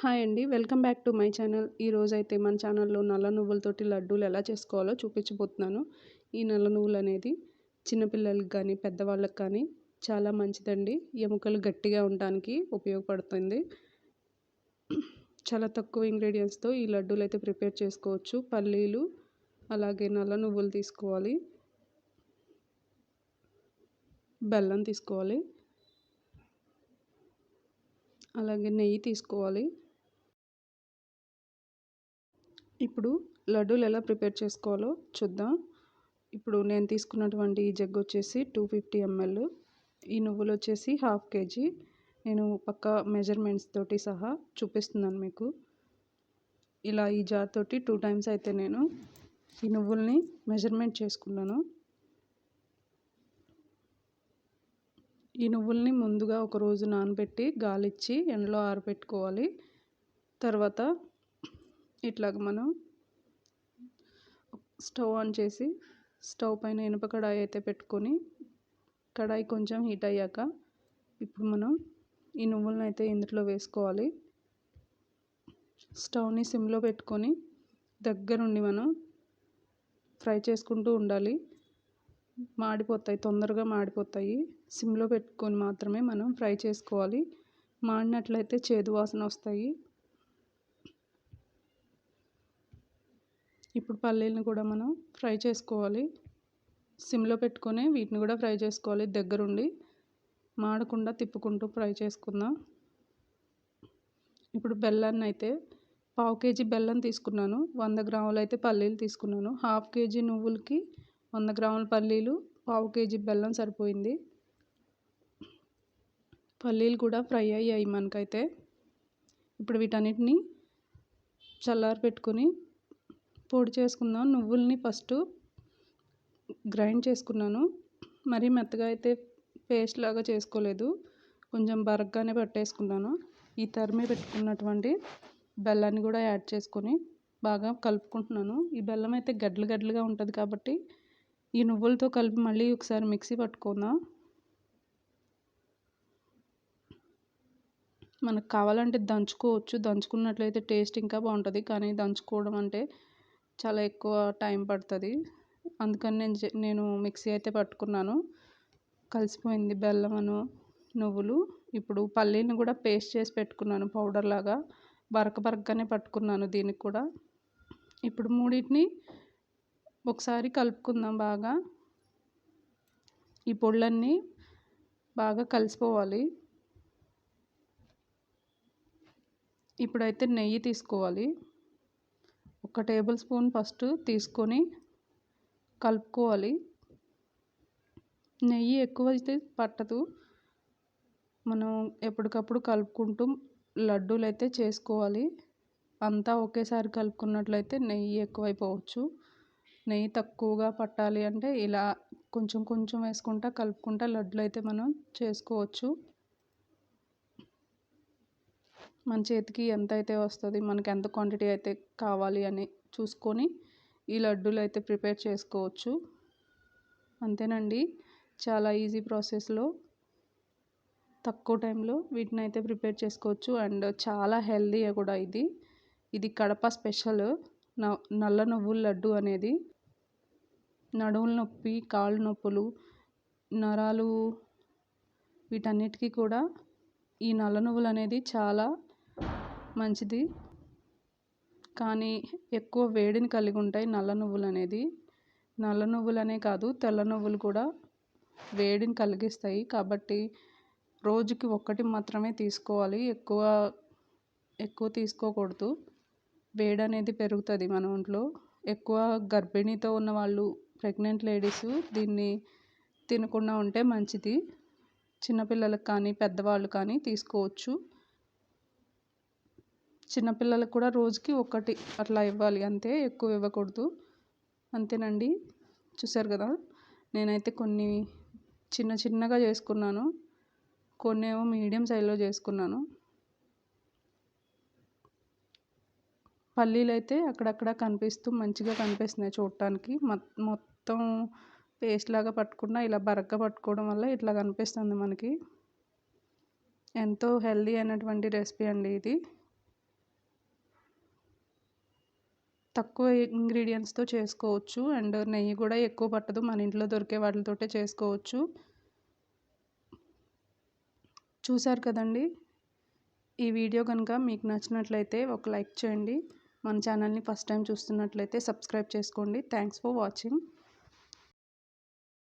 Hi అండి. Welcome back to my channel. ఈరోజు అయితే మన ఛానల్లో నల్ల నువ్వులతోటి లడ్డూలు ఎలా చేసుకోవాలో చూపించబోతున్నాను. ఈ నల్ల నువ్వులు అనేది చిన్నపిల్లలకి కానీ పెద్దవాళ్ళకి కానీ చాలా మంచిదండి. ఎముకలు గట్టిగా ఉండడానికి ఉపయోగపడుతుంది. చాలా తక్కువ ఇంగ్రీడియంట్స్తో ఈ లడ్డూలు అయితే ప్రిపేర్ చేసుకోవచ్చు. పల్లీలు అలాగే నల్ల నువ్వులు తీసుకోవాలి. బెల్లం తీసుకోవాలి. అలాగే నెయ్యి తీసుకోవాలి. ఇప్పుడు లడ్డూలు ఎలా ప్రిపేర్ చేసుకోవాలో చూద్దాం. ఇప్పుడు నేను తీసుకున్నటువంటి ఈ జగ్ వచ్చేసి టూ ఫిఫ్టీ ఎంఎల్. ఈ నువ్వులు వచ్చేసి హాఫ్ కేజీ. నేను పక్క మెజర్మెంట్స్ తోటి సహా చూపిస్తున్నాను మీకు. ఇలా ఈ జార్ తోటి టూ టైమ్స్ అయితే నేను ఈ నువ్వుల్ని మెజర్మెంట్ చేసుకున్నాను. ఈ నువ్వుల్ని ముందుగా ఒక రోజు నానబెట్టి గాలిచ్చి ఎండలో ఆరబెట్టుకోవాలి. తర్వాత ఇట్లాగ మనం స్టవ్ ఆన్ చేసి స్టవ్ పైన ఇనుప కడాయి అయితే పెట్టుకొని కడాయి కొంచెం హీట్ అయ్యాక ఇప్పుడు మనం ఈ నువ్వులను అయితే ఇందులో వేసుకోవాలి. స్టవ్ని సిమ్లో పెట్టుకొని దగ్గరుండి మనం ఫ్రై చేసుకుంటూ ఉండాలి. మాడిపోతాయి తొందరగా మాడిపోతాయి. సిమ్లో పెట్టుకొని మాత్రమే మనం ఫ్రై చేసుకోవాలి. మాడినట్లయితే చేదు వాసన వస్తాయి. ఇప్పుడు పల్లీలను కూడా మనం ఫ్రై చేసుకోవాలి. సిమ్లో పెట్టుకొని వీటిని కూడా ఫ్రై చేసుకోవాలి దగ్గరుండి. మాడకుండా తిప్పుకుంటూ ఫ్రై చేసుకుందాం. ఇప్పుడు బెల్లాన్ని అయితే పావు కేజీ బెల్లం తీసుకున్నాను. వంద గ్రాములు అయితే పల్లీలు తీసుకున్నాను. హాఫ్ కేజీ నువ్వులకి వంద గ్రాముల పల్లీలు పావు కేజీ బెల్లం సరిపోయింది. పల్లీలు కూడా ఫ్రై అయ్యాయి మనకైతే. ఇప్పుడు వీటన్నిటిని చల్లారి పెట్టుకొని పొడి చేసుకుందాం. నువ్వుల్ని ఫస్ట్ గ్రైండ్ చేసుకున్నాను. మరీ మెత్తగా అయితే పేస్ట్ లాగా చేసుకోలేదు. కొంచెం బరగ్గానే పట్టేసుకున్నాను. ఈ తరిమి పెట్టుకున్నటువంటి బెల్లాన్ని కూడా యాడ్ చేసుకొని బాగా కలుపుకుంటున్నాను. ఈ బెల్లం అయితే గడ్డలు గడ్డలుగా ఉంటుంది కాబట్టి ఈ నువ్వులతో కలిపి మళ్ళీ ఒకసారి మిక్సీ పట్టుకుందాం. మనకు కావాలంటే దంచుకోవచ్చు. దంచుకున్నట్లయితే టేస్ట్ ఇంకా బాగుంటుంది. కానీ దంచుకోవడం అంటే చాలా ఎక్కువ టైం పడుతుంది. అందుకని నేను నేను మిక్సీ అయితే పట్టుకున్నాను. కలిసిపోయింది బెల్లమను నువ్వులు. ఇప్పుడు పల్లీని కూడా పేస్ట్ చేసి పెట్టుకున్నాను పౌడర్ లాగా. బరక బరకగానే పట్టుకున్నాను దీనికి కూడా. ఇప్పుడు మూడింటిని ఒకసారి కలుపుకుందాం బాగా. ఈ పొళ్ళన్నీ బాగా కలిసిపోవాలి. ఇప్పుడైతే నెయ్యి తీసుకోవాలి. ఒక టేబుల్ స్పూన్ ఫస్ట్ తీసుకొని కలుపుకోవాలి. నెయ్యి ఎక్కువ అయితే పట్టదు. మనం ఎప్పటికప్పుడు కలుపుకుంటూ లడ్డూలు అయితే చేసుకోవాలి. అంతా ఒకేసారి కలుపుకున్నట్లయితే నెయ్యి ఎక్కువైపోవచ్చు. నెయ్యి తక్కువగా పట్టాలి అంటే ఇలా కొంచెం కొంచెం వేసుకుంటా కలుపుకుంటా లడ్లు అయితే మనం చేసుకోవచ్చు. మన చేతికి ఎంత అయితే వస్తుంది మనకి ఎంత క్వాంటిటీ అయితే కావాలి అని చూసుకొని ఈ లడ్డూలు అయితే ప్రిపేర్ చేసుకోవచ్చు. అంతేనండి. చాలా ఈజీ ప్రాసెస్లో తక్కువ టైంలో వీటిని అయితే ప్రిపేర్ చేసుకోవచ్చు. అండ్ చాలా హెల్దీ కూడా ఇది. ఇది కడప స్పెషల్. నల్ల నువ్వుల లడ్డు అనేది నడుముల నొప్పి కాళ్ళు నొప్పులు నరాలు వీటన్నిటికీ కూడా ఈ నల్ల నువ్వులు అనేది చాలా మంచిది. కానీ ఎక్కువ వేడిని కలిగి ఉంటాయి నల్ల నువ్వులు అనేది. నల్ల నువ్వులనే కాదు తెల్ల నువ్వులు కూడా వేడిని కలిగిస్తాయి. కాబట్టి రోజుకి ఒక్కటి మాత్రమే తీసుకోవాలి. ఎక్కువ ఎక్కువ తీసుకోకూడదు. వేడి అనేది పెరుగుతుంది మన ఒంట్లో. ఎక్కువ గర్భిణీతో ఉన్న వాళ్ళు ప్రెగ్నెంట్ లేడీస్ దీన్ని తినకుండా ఉంటే మంచిది. చిన్నపిల్లలకు కానీ పెద్దవాళ్ళు కానీ తీసుకోవచ్చు. చిన్నపిల్లలకు కూడా రోజుకి ఒకటి అట్లా ఇవ్వాలి. అంతే ఎక్కువ ఇవ్వకూడదు. అంతేనండి? చూసారు కదా? నేనైతే కొన్ని చిన్న చిన్నగా చేసుకున్నాను. కొన్ని ఏమో మీడియం సైజులో చేసుకున్నాను. పల్లీలు అయితే అక్కడక్కడ కనిపిస్తూ మంచిగా కనిపిస్తున్నాయి చూడటానికి. మొత్తం పేస్ట్ లాగా పట్టుకున్నా ఇలా బరగ్గా పట్టుకోవడం వల్ల ఇట్లా కనిపిస్తుంది మనకి. ఎంతో హెల్దీ అయినటువంటి రెసిపీ అండి ఇది. తక్కువ ఇంగ్రీడియంట్స్తో చేసుకోవచ్చు. అండ్ నెయ్యి కూడా ఎక్కువ పట్టదు. మన ఇంట్లో దొరికే వాటితోటే చేసుకోవచ్చు. చూసారు కదండి? ఈ వీడియో కనుక మీకు నచ్చినట్లయితే ఒక లైక్ చేయండి. మన ఛానల్ని ఫస్ట్ టైం చూస్తున్నట్లయితే సబ్స్క్రైబ్ చేసుకోండి. Thanks for watching